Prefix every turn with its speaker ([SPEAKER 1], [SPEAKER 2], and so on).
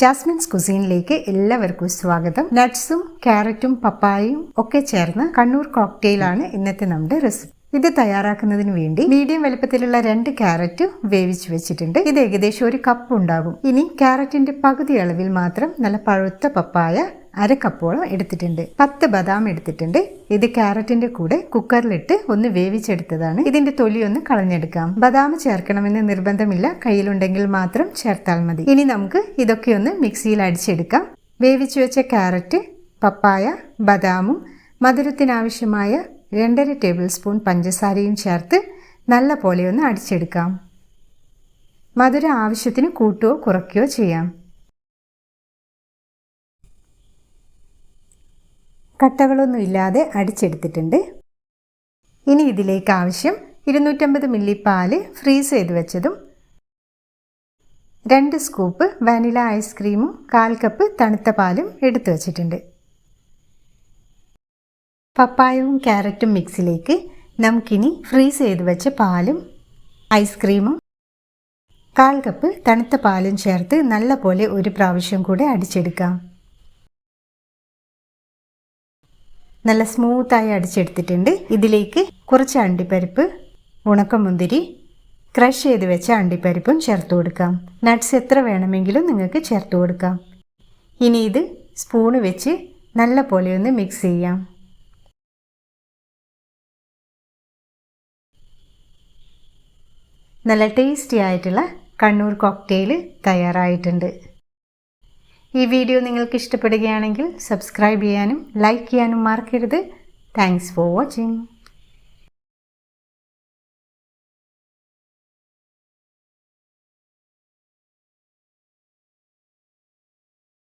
[SPEAKER 1] Jasmine's കുസീനിലേക്ക് എല്ലാവർക്കും സ്വാഗതം. നട്ട്സും ക്യാരറ്റും പപ്പായയും ഒക്കെ ചേർന്ന് കണ്ണൂർ കോക്ടെയിലാണ് ഇന്നത്തെ നമ്മുടെ റെസിപ്പി ഇത് തയ്യാറാക്കുന്നതിന് വേണ്ടി മീഡിയം വലുപ്പത്തിലുള്ള രണ്ട് ക്യാരറ്റ് വേവിച്ച് വെച്ചിട്ടുണ്ട്. ഇത് ഏകദേശം ഒരു കപ്പ് ഉണ്ടാകും. ഇനി ക്യാരറ്റിന്റെ പകുതി അളവിൽ മാത്രം നല്ല പഴുത്ത പപ്പായ അര കപ്പോളം എടുത്തിട്ടുണ്ട്. പത്ത് ബദാം എടുത്തിട്ടുണ്ട്. ഇത് ക്യാരറ്റിന്റെ കൂടെ കുക്കറിലിട്ട് ഒന്ന് വേവിച്ചെടുത്തതാണ്. ഇതിന്റെ തൊലി ഒന്ന് കളഞ്ഞെടുക്കാം. ബദാം ചേർക്കണമെന്ന് നിർബന്ധമില്ല. കയ്യിലുണ്ടെങ്കിൽ മാത്രം ചേർത്താൽ മതി. ഇനി നമുക്ക് ഇതൊക്കെ ഒന്ന് മിക്സിയിൽ അടിച്ചെടുക്കാം. വേവിച്ചു വെച്ച ക്യാരറ്റ് പപ്പായ ബദാമും മധുരത്തിനാവശ്യമായ രണ്ടര ടേബിൾ സ്പൂൺ പഞ്ചസാരയും ചേർത്ത് നല്ല പോലെ ഒന്ന് അടിച്ചെടുക്കാം. മധുര ആവശ്യത്തിന് കൂട്ടുകയോ കുറയ്ക്കുകയോ ചെയ്യാം. കട്ടകളൊന്നും ഇല്ലാതെ അടിച്ചെടുത്തിട്ടുണ്ട്. ഇനി ഇതിലേക്ക് ആവശ്യം ഇരുന്നൂറ്റമ്പത് മില്ലി പാൽ ഫ്രീസ് ചെയ്ത് വെച്ചതും രണ്ട് സ്കൂപ്പ് വാനില ഐസ്ക്രീമും കാൽ കപ്പ് തണുത്ത പാലും എടുത്തു വച്ചിട്ടുണ്ട്. പപ്പായവും ക്യാരറ്റും മിക്സിലേക്ക് നമുക്കിനി ഫ്രീസ് ചെയ്ത് വെച്ച പാലും ഐസ്ക്രീമും കാൽ കപ്പ് തണുത്ത പാലും ചേർത്ത് നല്ല പോലെ ഒരു പ്രാവശ്യം കൂടെ അടിച്ചെടുക്കാം. നല്ല സ്മൂത്തായി അടിച്ചെടുത്തിട്ടുണ്ട്. ഇതിലേക്ക് കുറച്ച് അണ്ടിപ്പരിപ്പ് ഉണക്കമുന്തിരി ക്രഷ് ചെയ്ത് വെച്ച അണ്ടിപ്പരിപ്പും ചേർത്ത് കൊടുക്കാം. നട്ട്സ് എത്ര വേണമെങ്കിലും നിങ്ങൾക്ക് ചേർത്ത് കൊടുക്കാം. ഇനി ഇത് സ്പൂണ് വെച്ച് നല്ല പോലെ ഒന്ന് മിക്സ് ചെയ്യാം. നല്ല ടേസ്റ്റി ആയിട്ടുള്ള കണ്ണൂർ കോക്ടെയിൽ തയ്യാറായിട്ടുണ്ട്. ഈ വീഡിയോ നിങ്ങൾക്ക് ഇഷ്ടപ്പെടുകയാണെങ്കിൽ സബ്സ്ക്രൈബ് ചെയ്യാനും ലൈക്ക് ചെയ്യാനും മറക്കരുത്. Thanks for watching